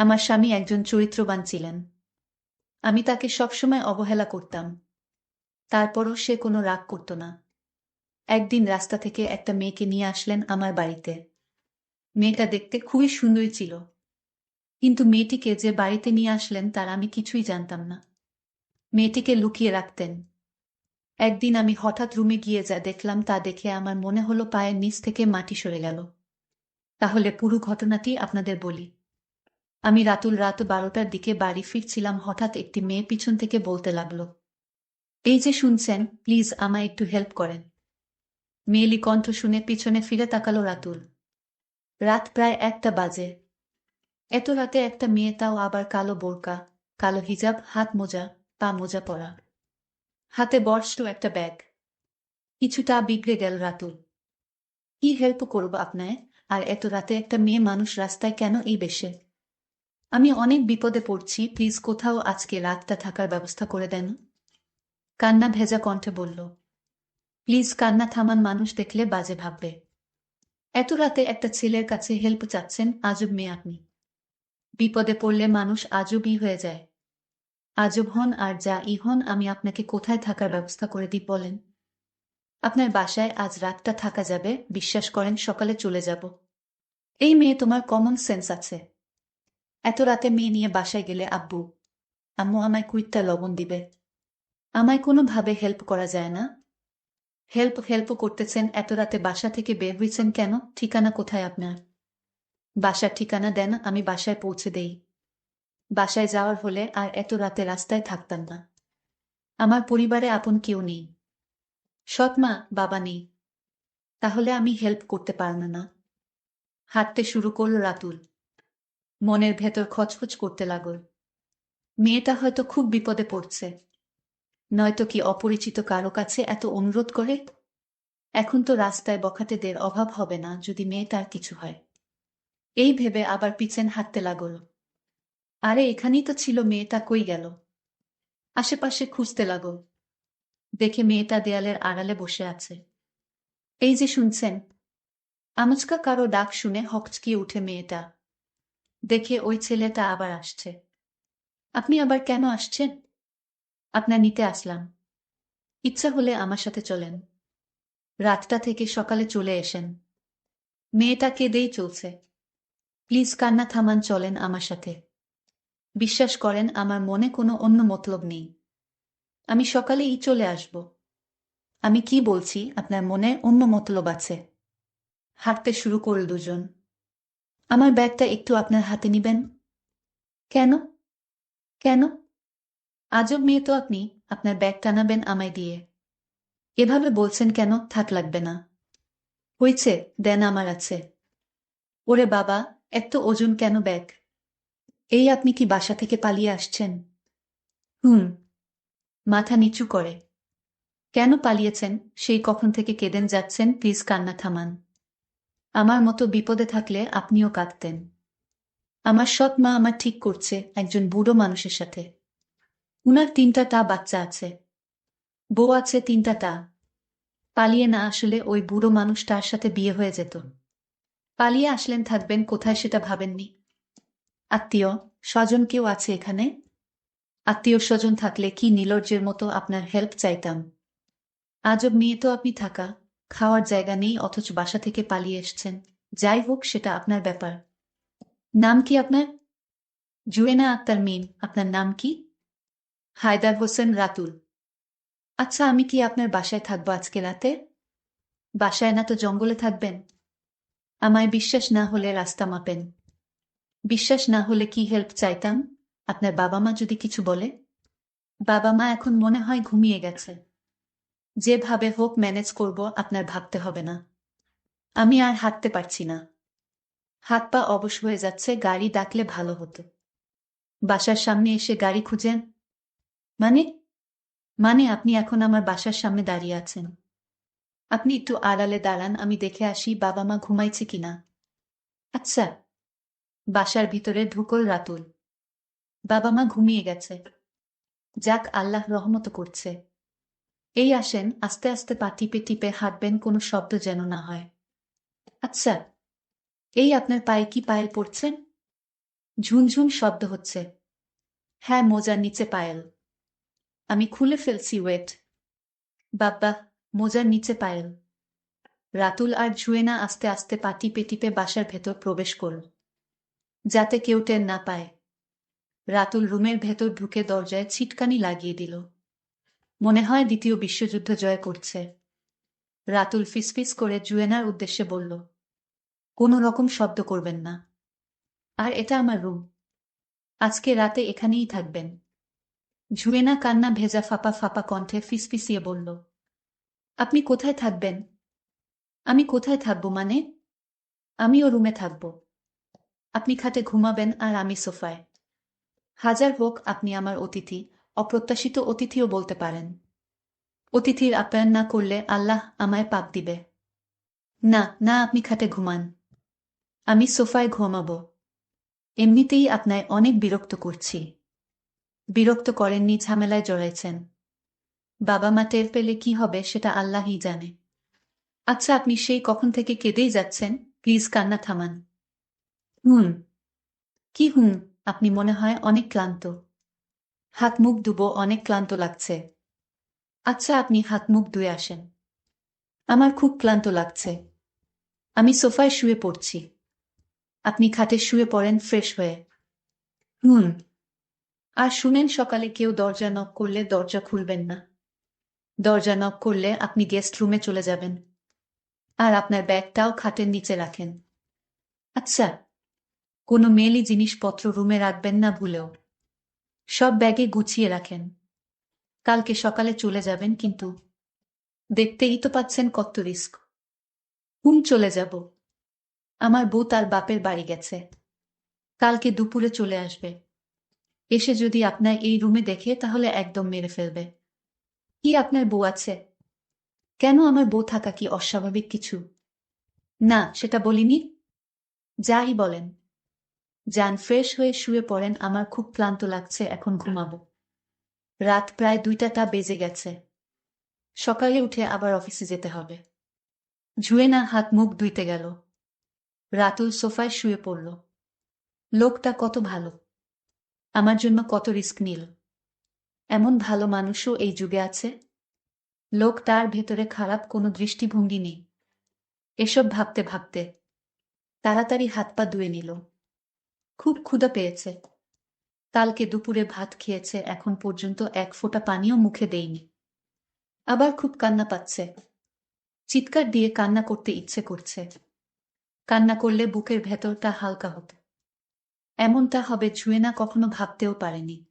আমার স্বামী একজন চরিত্রবান ছিলেন। আমি তাকে সবসময় অবহেলা করতাম। তারপরও সে কোনো রাগ করত না। একদিন রাস্তা থেকে একটা মেয়েকে নিয়ে আসলেন আমার বাড়িতে। মেয়েটা দেখতে খুবই সুন্দরী ছিল। কিন্তু মেয়েটিকে যে বাড়িতে নিয়ে আসলেন তার আমি কিছুই জানতাম না। মেয়েটিকে লুকিয়ে রাখতেন। একদিন আমি হঠাৎ রুমে গিয়ে যা দেখলাম তা দেখে আমার মনে হলো পায়ের নিচ থেকে মাটি সরে গেল। তাহলে পুরো ঘটনাটি আপনাদের বলি। আমি রাতুল রাত বারোটার দিকে বাড়ি ফিরছিলাম, হঠাৎ একটি মেয়ে পিছন থেকে বলতে লাগল, এই যে শুনছেন, প্লিজ আমায় একটু হেল্প করেন। মেয়েলি কণ্ঠ শুনে পিছনে ফিরে তাকালো রাতুল। রাত প্রায় একটা বাজে। এত রাতে একটা মেয়ে, তাও আবার কালো বোরকা, কালো হিজাব, হাত মোজা, পা মোজা পরা। হাতে বর্ষ একটা ব্যাগ। কিছুটা বিগড়ে গেল রাতুল। কি হেল্প করব আপনায়? আর এত রাতে একটা মেয়ে মানুষ রাস্তায় কেন এই বেশে? আমি অনেক বিপদে পড়ছি, প্লিজ কোথাও আজকে রাতটা থাকার ব্যবস্থা করে দেন। কান্না ভেজা কণ্ঠে বলল, প্লিজ কান্না থামান মানুষ দেখলে বাজে ভাববে। এত রাতে একটা ছেলের কাছে হেল্প চাচ্ছেন আজব মেয়ে আপনি। বিপদে পড়লে মানুষ আজবই হয়ে যায়। আজব হন আর যা ইহন আমি আপনাকে কোথায় থাকার ব্যবস্থা করে দিই বলেন। আপনার বাসায় আজ রাতটা থাকা যাবে, বিশ্বাস করেন সকালে চলে যাব। এই মেয়ে তোমার কমন সেন্স আছে। এত রাতে মেয়ে নিয়ে বাসায় গেলে আব্বু, আম্মু আমায় কুইটটা লবণ দিবে। আমায় কোনোভাবে হেল্প করা যায় না। হেল্প হেল্প করতেছেন, এত রাতে বাসা থেকে বের হয়েছেন কেন? ঠিকানা কোথায় আপনার? বাসার ঠিকানা দেন, আমি বাসায় পৌঁছে দেই। বাসায় যাওয়ার হলে আর এত রাতে রাস্তায় থাকতাম না। আমার পরিবারে আপন কেউ নেই। সৎ মা, বাবা নেই। তাহলে আমি হেল্প করতে পারব না। হাঁটতে শুরু করল রাতুল। মনের ভেতর খচখচ করতে লাগল। মেয়েটা হয়তো খুব বিপদে পড়ছে। নয়তো কি অপরিচিত কারও কাছে এত অনুরোধ করে? এখন তো রাস্তায় বখাটেদের অভাব হবে না যদি মেয়েটার কিছু হয়। এই ভেবে আবার পিছেন হাঁটতে লাগল। আরে, এখানেই তো ছিল মেয়েটা, কই গেল? আশেপাশে খুঁজতে লাগল। দেখে মেয়েটা দেয়ালের আড়ালে বসে আছে। এই যে শুনছেন আমচকা কারও ডাক শুনে হকচকিয়ে উঠে মেয়েটা। দেখে ওই ছেলেটা আবার আসছে। আপনি আবার কেন আসছেন? আপনার নিতে আসলাম। ইচ্ছা হলে আমার সাথে চলেন। রাতটা থেকে সকালে চলে এসেন। মেয়েটা কেঁদেই চলছে। প্লিজ কান্না থামান চলেন আমার সাথে। বিশ্বাস করেন, আমার মনে কোনো অন্য মতলব নেই। আমি সকালেই চলে আসব। আমি কি বলছি? আপনার মনে অন্য মতলব আছে। হাঁটতে শুরু করল দুজন। আমার ব্যাগটা একটু আপনার হাতে নিবেন? কেন? কেন? আজব মেয়ে তো আপনি, আপনার ব্যাগ টানাবেন আমায় দিয়ে। এভাবে বলছেন কেন? থাক লাগবে না। হয়েছে দেন আমার আছে। ওরে বাবা, এত ওজন কেন ব্যাগ? এই আপনি কি বাসা থেকে পালিয়ে আসছেন? হুম। মাথা নিচু করে। কেন পালিয়েছেন? সেই কখন থেকে কেঁদেন যাচ্ছেন? প্লিজ কান্না থামান। আমার মতো বিপদে থাকলে আপনিও কাঁদতেন। আমার সৎ মা আমার ঠিক করছে, একজন বুড়ো মানুষের সাথে। উনার তিনটা তা বাচ্চা আছে। বউ আছে তিনটা তা পালিয়ে না আসলে ওই বুড়ো মানুষটার সাথে বিয়ে হয়ে যেত। পালিয়ে আসলেন, থাকবেন, কোথায় সেটা ভাবেননি। আত্মীয় স্বজন কেউ আছে এখানে? আত্মীয় স্বজন থাকলে কি নীলর্যের মতো আপনার হেল্প চাইতাম? আজব নিয়ে তো আপনি থাকা। খাওয়ার জায়গা নেই, অথচ বাসা থেকে পালিয়ে এসছেন। যাই হোক, সেটা আপনার ব্যাপার। নাম কি আপনার? জুয়েনা আক্তার মিম। আপনার নাম কি? হায়দার হোসেন রাতুল। আচ্ছা আমি কি আপনার বাসায় থাকব আজকে রাতে? বাসায় না তো জঙ্গলে থাকবেন। আমায় বিশ্বাস না হলে রাস্তা মাপেন। বিশ্বাস না হলে কি হেল্প চাইতাম? আপনার বাবা মা যদি কিছু বলে? বাবা মা এখন মনে হয় ঘুমিয়ে গেছে। যেভাবে হোক ম্যানেজ করব, আপনার ভাবতে হবে না। আমি আর হাঁটতে পারছি না। হাত পা অবশ হয়ে যাচ্ছে, গাড়ি ডাকলে ভালো হতো। বাসার সামনে এসে গাড়ি খুঁজেন। মানে? মানে আপনি এখন আমার বাসার সামনে দাঁড়িয়ে আছেন। আপনি একটু আড়ালে দাঁড়ান, আমি দেখে আসি বাবা মা ঘুমাইছে কিনা। আচ্ছা। বাসার ভিতরে ঢুকল রাতুল। বাবা মা ঘুমিয়ে গেছে। যাক, আল্লাহ রহমত করছে। এই আসেন, আস্তে আস্তে পা টিপে টিপে হাঁটবেন, কোনো শব্দ যেন না হয়। আচ্ছা এই আপনার পায়ে কি পায়েল পড়ছেন ঝুনঝুন শব্দ হচ্ছে। হ্যাঁ মোজার নিচে পায়েল। আমি খুলে ফেলছি, ওয়েট। বাব্বা মোজার নিচে পায়েল। রাতুল আর ঝুয়েনা আস্তে আস্তে পাটি টিপে টিপে বাসার ভেতর প্রবেশ করল। যাতে কেউ টের না পায়। রাতুল রুমের ভেতর ঢুকে দরজায় ছিটকানি লাগিয়ে দিল। মনে হয় দ্বিতীয় বিশ্বযুদ্ধ জয় করছে। রাতুল ফিসফিস করে জুয়েনার উদ্দেশ্যে বলল, কোনো রকম শব্দ করবেন না। আর এটা আমার রুম। আজকে রাতে এখানেই থাকবেন। ঝুয়েনা কান্না ভেজা ফাপা ফাপা কণ্ঠে ফিসফিসিয়ে বলল, আপনি কোথায় থাকবেন? আমি কোথায় থাকব মানে? আমিও রুমে থাকব। আপনি খাটে ঘুমাবেন আর আমি সোফায়। হাজার হোক আপনি আমার অতিথি। অপ্রত্যাশিত অতিথিও বলতে পারেন। অতিথির আপ্যায়ন না করলে আল্লাহ আমায় পাপ দিবে। না না, আপনি খাটে ঘুমান। আমি সোফায় ঘুমাবো। এমনিতেই আপনায় অনেক বিরক্ত করছি। বিরক্ত করেননি, ঝামেলায় জড়াইছেন। বাবা মা টের পেলে কি হবে সেটা আল্লাহই জানে। আচ্ছা আপনি সেই কখন থেকে কেঁদেই যাচ্ছেন? প্লিজ কান্না থামান। হুম। কি হুম? আপনি মনে হয় অনেক ক্লান্ত। হাত মুখ দুবো অনেক ক্লান্ত লাগছে। আচ্ছা আপনি হাত মুখ ধুয়ে আসেন। আমার খুব ক্লান্ত লাগছে। আমি সোফায় শুয়ে পড়ছি। আপনি খাটে শুয়ে পড়েন ফ্রেশ হয়ে। হুম। আর শুনেন সকালে কেউ দরজা নক করলে দরজা খুলবেন না। দরজা নক করলে আপনি গেস্ট রুমে চলে যাবেন। আর আপনার ব্যাগটাও খাটের নিচে রাখেন। আচ্ছা কোনো মেলি জিনিসপত্র রুমে রাখবেন না ভুলেও। সব ব্যাগে গুছিয়ে রাখেন। কালকে সকালে চলে যাবেন কিন্তু দেখতেই তো পাচ্ছেন কত রিস্ক। হুম, চলে যাব। আমার বউ তার বাপের বাড়ি গেছে। কালকে দুপুরে চলে আসবে। এসে যদি আপনার এই রুমে দেখে তাহলে একদম মেরে ফেলবে। কি আপনার বউ আছে? কেন আমার বউ থাকা কি অস্বাভাবিক কিছু? না, সেটা বলিনি। যাই বলেন। যান ফ্রেশ হয়ে শুয়ে পড়েন, আমার খুব ক্লান্ত লাগছে, এখন ঘুমাবো। রাত প্রায় দুইটা দুইটাটা বেজে গেছে। সকালে উঠে আবার অফিসে যেতে হবে। ঝুয়েনা হাত মুখ ধুইতে গেল। রাতুল সোফায় শুয়ে পড়ল। লোকটা কত ভালো। আমার জন্য কত রিস্ক নিল। এমন ভালো মানুষও এই যুগে আছে। লোক তার ভেতরে খারাপ কোনো দৃষ্টিভঙ্গি নেই। এসব ভাবতে ভাবতে তাড়াতাড়ি হাত পা ধুয়ে নিল। খুব ক্ষুধা পেয়েছে। কালকে দুপুরে ভাত খেয়েছে, এখন পর্যন্ত এক ফোঁটা পানিও মুখে দেয়নি। আবার খুব কান্না পাচ্ছে। চিৎকার দিয়ে কান্না করতে ইচ্ছে করছে। কান্না করলে বুকের ভেতরটা হালকা হতো এমনটা হবে ছুঁয়ে না কখনো ভাবতেও পারেনি।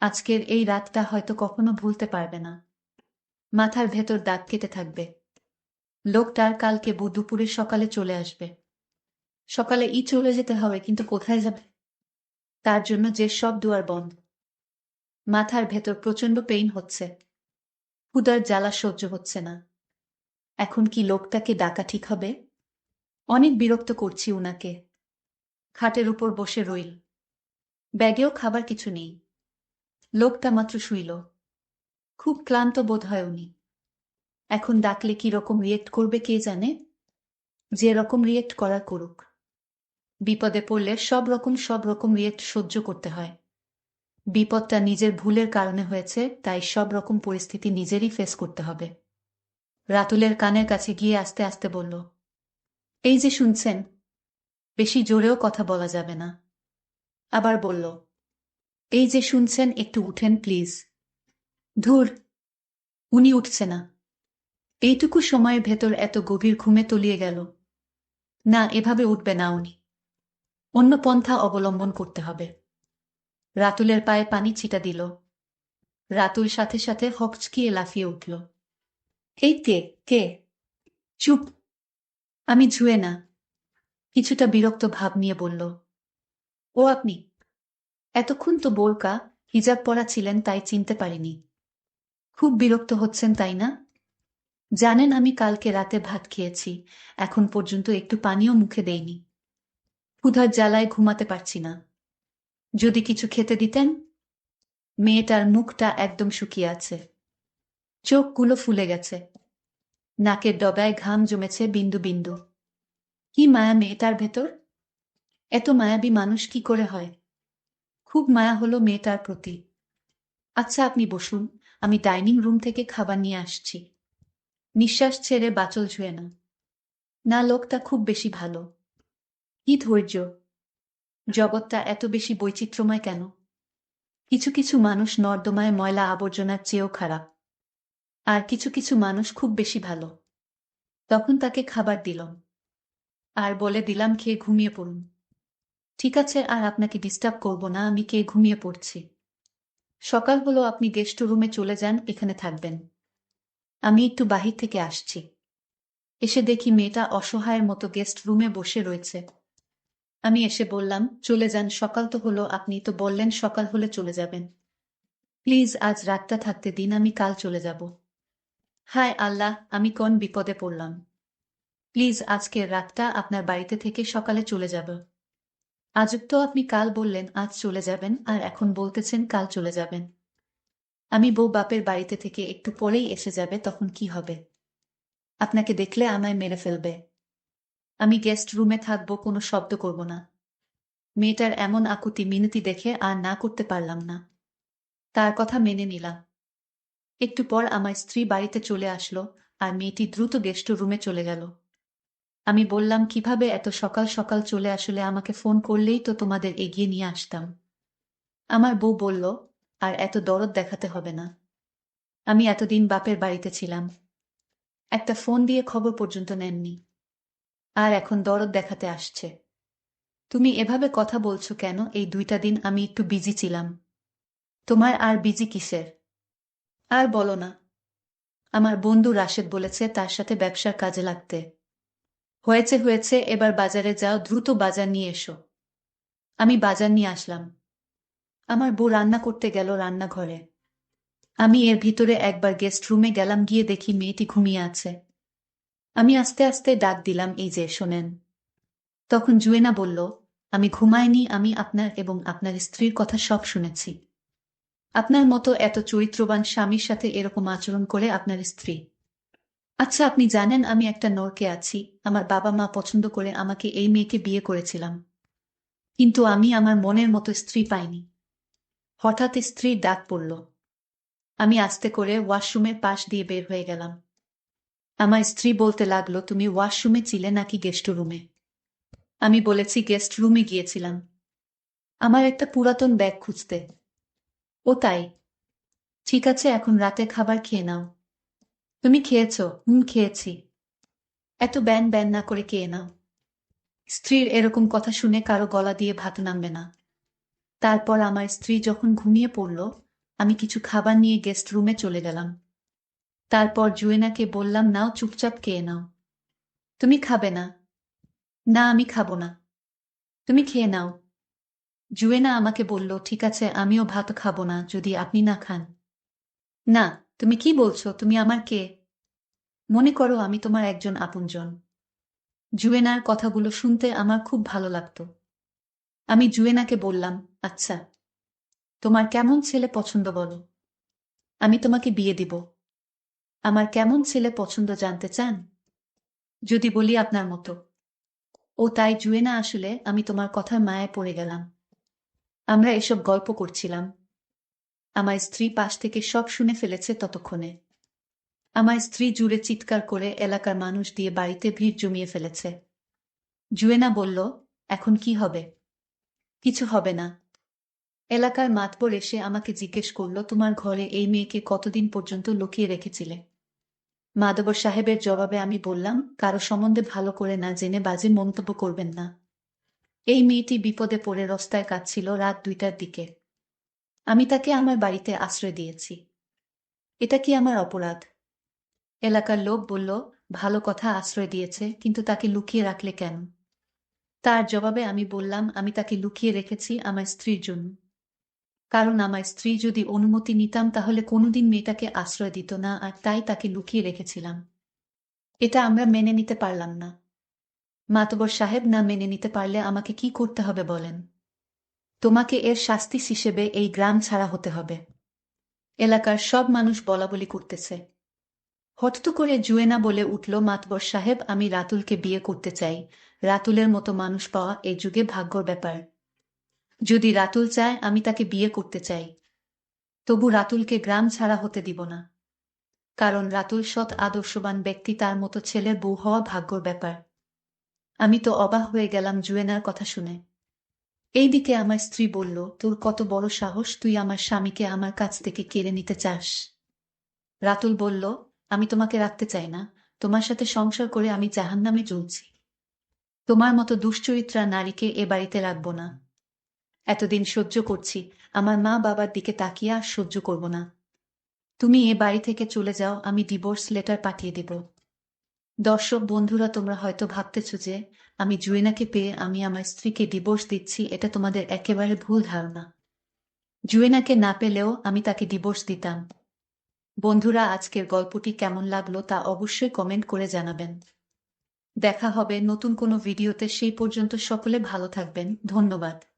আজকের এই রাতটা হয়তো কখনো ভুলতে পারবে না। মাথার ভেতর দাগ কেটে থাকবে। লোকটার কালকে দুপুরে সকালে চলে আসবে। সকালে ই চলে যেতে হবে, কিন্তু কোথায় যাবে? তার জন্য যে সব দুয়ার বন্ধ। মাথার ভেতর প্রচণ্ড পেইন হচ্ছে। হুদার জ্বালা সহ্য হচ্ছে না। এখন কি লোকটাকে ডাকা ঠিক হবে? অনেক বিরক্ত করছি উনাকে। খাটের উপর বসে রইল। ব্যাগেও খাবার কিছু নেই। লোকটা মাত্র শুইল। খুব ক্লান্ত বোধ হয় উনি। এখন ডাকলে কি রকম রিয়েক্ট করবে কে জানে? যে রকম রিয়েক্ট করার করুক। বিপদে পড়লে সব রকম সব রকম রিয়েক্ট সহ্য করতে হয়। বিপদটা নিজের ভুলের কারণে হয়েছে, তাই সব রকম পরিস্থিতি নিজেরই ফেস করতে হবে। রাতুলের কানের কাছে গিয়ে আস্তে আস্তে বলল, এই যে শুনছেন, বেশি জোরেও কথা বলা যাবে না। আবার বলল, এই যে শুনছেন, একটু উঠেন প্লিজ ধুর, উনি উঠছে না। এইটুকু সময়ের ভেতর এত গভীর ঘুমে তলিয়ে গেল। না, এভাবে উঠবে না উনি। অন্য পন্থা অবলম্বন করতে হবে। রাতুলের পায়ে পানি ছিটা দিল। রাতুল সাথে সাথে হকচকিয়ে লাফিয়ে উঠল। এই কে? কে? চুপ। আমি ঝুয়ে না। কিছুটা বিরক্ত ভাব নিয়ে বলল। ও আপনি? এতক্ষণ তো বোরকা, হিজাব পরা ছিলেন তাই চিনতে পারিনি। খুব বিরক্ত হচ্ছেন তাই না? জানেন আমি কালকে রাতে ভাত খেয়েছি। এখন পর্যন্ত একটু পানিও মুখে দেইনি। ক্ষুধার জ্বালায় ঘুমাতে পারছি না। যদি কিছু খেতে দিতেন? মেয়েটার মুখটা একদম শুকিয়ে আছে। চোখগুলো ফুলে গেছে। নাকের ডবায় ঘাম জমেছে বিন্দু বিন্দু। কি মায়া মেয়েটার ভেতর? এত মায়াবী মানুষ কি করে হয়? খুব মায়া হলো মেয়েটার প্রতি। আচ্ছা আপনি বসুন, আমি ডাইনিং রুম থেকে খাবার নিয়ে আসছি। নিঃশ্বাস ছেড়ে বাচল ছুঁয়ে না। না, লোকটা খুব বেশি ভালো। কি ধৈর্য? জগৎটা এত বেশি বৈচিত্র্যময় কেন? কিছু কিছু মানুষ নর্দমায় ময়লা আবর্জনার চেয়েও খারাপ। আর কিছু কিছু মানুষ খুব বেশি ভালো। তখন তাকে খাবার দিলাম। আর বলে দিলাম, খেয়ে ঘুমিয়ে পড়ুন। ঠিক আছে, আর আপনাকে ডিস্টার্ব করব না, আমি কে ঘুমিয়ে পড়ছি। সকাল হলো, আপনি গেস্ট রুমে চলে যান, এখানে থাকবেন। আমি একটু বাহির থেকে আসছি। এসে দেখি মেয়েটা অসহায়ের মতো গেস্ট রুমে বসে রয়েছে। আমি এসে বললাম, চলে যান, সকাল তো হলো, আপনি তো বললেন সকাল হলে চলে যাবেন। প্লিজ, আজ রাতটা থাকতে দিন, আমি কাল চলে যাব। হায় আল্লাহ, আমি কোন বিপদে পড়লাম। প্লিজ আজকের রাতটা আপনার বাড়িতে থেকে সকালে চলে যাব। আজব তো আপনি কাল বললেন, আজ চলে যাবেন, আর এখন বলতেছেন কাল চলে যাবেন। আমি বউ বাপের বাড়িতে থেকে একটু পরেই এসে যাবে, তখন কি হবে? আপনাকে দেখলে আমায় মেরে ফেলবে। আমি গেস্ট রুমে থাকব, কোনো শব্দ করব না। মেয়েটার এমন আকুতি মিনতি দেখে আর না করতে পারলাম না। তার কথা মেনে নিলাম। একটু পর আমার স্ত্রী বাড়িতে চলে আসলো আর মেয়েটি দ্রুত গেস্ট রুমে চলে গেল। আমি বললাম, কীভাবে এত সকাল সকাল চলে আসলে আমাকে ফোন করলেই তো তোমাদের এগিয়ে নিয়ে আসতাম? আমার বউ বলল, আর এত দরদ দেখাতে হবে না। আমি এতদিন বাপের বাড়িতে ছিলাম। একটা ফোন দিয়ে খবর পর্যন্ত নেননি। আর এখন দরদ দেখাতে আসছে। তুমি এভাবে কথা বলছো কেন? এই দুইটা দিন আমি একটু বিজি ছিলাম। তোমার আর বিজি কিসের? আর বলো না। আমার বন্ধু রাশেদ বলেছে তার সাথে ব্যবসার কাজে লাগতে। হয়েছে হয়েছে, এবার বাজারে যাও, দ্রুত বাজার নিয়ে এসো। আমি বাজার নিয়ে আসলাম। আমার বউ রান্না করতে গেল রান্নাঘরে। আমি এর ভিতরে একবার গেস্ট রুমে গেলাম, গিয়ে দেখি মেয়েটি ঘুমিয়ে আছে। আমি আস্তে আস্তে ডাক দিলাম, এই যে, শোনেন। তখন জুয়েনা বলল, আমি ঘুমাইনি, আমি আপনার এবং আপনার স্ত্রীর কথা সব শুনেছি। আপনার মতো এত চরিত্রবান স্বামীর সাথে এরকম আচরণ করে আপনার স্ত্রী। আচ্ছা আপনি জানেন আমি একটা নরকে আছি। আমার বাবা মা পছন্দ করে আমাকে এই মেয়েকে বিয়ে করেছিলাম। কিন্তু আমি আমার মনের মতো স্ত্রী পাইনি। হঠাৎ স্ত্রীর ডাক পড়ল। আমি আস্তে করে ওয়াশরুমের পাশ দিয়ে বের হয়ে গেলাম। আমার স্ত্রী বলতে লাগল, তুমি ওয়াশরুমে ছিলে নাকি গেস্ট রুমে? আমি বলেছি, গেস্ট রুমে গিয়েছিলাম। আমার একটা পুরাতন ব্যাগ খুঁজতে। ও তাই। ঠিক আছে, এখন রাতে খাবার খেয়ে নাও। তুমি খেয়েছ? হুম, খেয়েছি। এত ব্যান ব্যান না করে খেয়ে নাও। স্ত্রীর এরকম কথা শুনে কারও গলা দিয়ে ভাত নামবে না। তারপর আমার স্ত্রী যখন ঘুমিয়ে পড়ল, আমি কিছু খাবার নিয়ে গেস্ট রুমে চলে গেলাম। তারপর জুয়েনাকে বললাম, নাও চুপচাপ খেয়ে নাও। তুমি খাবে না। না, আমি খাব না। তুমি খেয়ে নাও। জুয়েনা আমাকে বলল, ঠিক আছে, আমিও ভাত খাব না, যদি আপনি না খান। না, তুমি কি বলছো? তুমি আমার কে? মনে করো, আমি তোমার একজন আপনজন। জুয়েনার কথাগুলো শুনতে আমার খুব ভালো লাগতো। আমি জুয়েনাকে বললাম আচ্ছা তোমার কেমন ছেলে পছন্দ বলো। আমি তোমাকে বিয়ে দিব। আমার কেমন ছেলে পছন্দ জানতে চান? যদি বলি আপনার মতো। ও তাই জুয়েনা আসলে আমি তোমার কথার মায়ায় পড়ে গেলাম। আমরা এসব গল্প করছিলাম। আমার স্ত্রী পাশ থেকে সব শুনে ফেলেছে ততক্ষণে। আমার স্ত্রী জুড়ে চিৎকার করে এলাকার মানুষ দিয়ে বাড়িতে ভিড় জমিয়ে ফেলেছে। জুয়েনা বলল, এখন কি হবে? কিছু হবে না। এলাকার মাতবর এসে আমাকে জিজ্ঞেস করল, তোমার ঘরে এই মেয়েকে কতদিন পর্যন্ত লুকিয়ে রেখেছিলে? মাধবর সাহেবের জবাবে আমি বললাম, কারও সম্বন্ধে ভালো করে না জেনে বাজে মন্তব্য করবেন না। এই মেয়েটি বিপদে পড়ে রস্তায় কাঁদছিল রাত দুইটার দিকে। আমি তাকে আমার বাড়িতে আশ্রয় দিয়েছি। এটা কি আমার অপরাধ? এলাকার লোক বলল, ভালো কথা আশ্রয় দিয়েছে, কিন্তু তাকে লুকিয়ে রাখলে কেন? তার জবাবে আমি বললাম, আমি তাকে লুকিয়ে রেখেছি আমার স্ত্রীর জন্য। কারণ আমার স্ত্রী যদি অনুমতি নিতাম, তাহলে কোনোদিন মেয়েটাকে আশ্রয় দিত না, আর তাই তাকে লুকিয়ে রেখেছিলাম। এটা আমরা মেনে নিতে পারলাম না। মাতবর সাহেব, না মেনে নিতে পারলে আমাকে কি করতে হবে বলেন? তোমাকে এর শাস্তি হিসেবে এই গ্রাম ছাড়া হতে হবে। এলাকার সব মানুষ বলা বলি করতেছে। হঠাৎ করে জুয়েনা বলে উঠল, মাতবর সাহেব, আমি রাতুলকে বিয়ে করতে চাই। রাতুলের মতো মানুষ পাওয়া এই যুগে ভাগ্যর ব্যাপার। যদি রাতুল চায়, আমি তাকে বিয়ে করতে চাই। তবু রাতুলকে গ্রাম ছাড়া হতে দিব না। কারণ রাতুল সৎ, আদর্শবান ব্যক্তি, তার মতো ছেলের বউ হওয়া ভাগ্যর ব্যাপার। আমি তো অবাক হয়ে গেলাম জুয়েনার কথা শুনে। এইদিকে আমার স্ত্রী বলল, তোর কত বড় সাহস, তুই আমার স্বামীকে আমার কাছ থেকে কেড়ে নিতে চাস। রাতুল বলল, আমি তোমাকে রাখতে চাই না। তোমার সাথে সংসার করে আমি জাহান্নামে চলছি তোমার মতো দুশ্চরিত্রা নারীকে এ বাড়িতে রাখব না। এতদিন সহ্য করছি। আমার মা বাবার দিকে তাকিয়ে আর সহ্য করব না। তুমি এ বাড়ি থেকে চলে যাও, আমি ডিভোর্স লেটার পাঠিয়ে দেব। দর্শক, বন্ধুরা, তোমরা হয়তো ভাবতেছ যে আমি জুয়েনাকে পেয়ে আমি আমার স্ত্রীকে ডিভোর্স দিচ্ছি, এটা তোমাদের একেবারে ভুল ধারণা। জুয়েনাকে না পেলেও আমি তাকে ডিভোর্স দিতাম। বন্ধুরা, আজকের গল্পটি কেমন লাগল তা অবশ্যই কমেন্ট করে জানাবেন। দেখা হবে নতুন কোনো ভিডিওতে, সেই পর্যন্ত সকলে ভালো থাকবেন। ধন্যবাদ।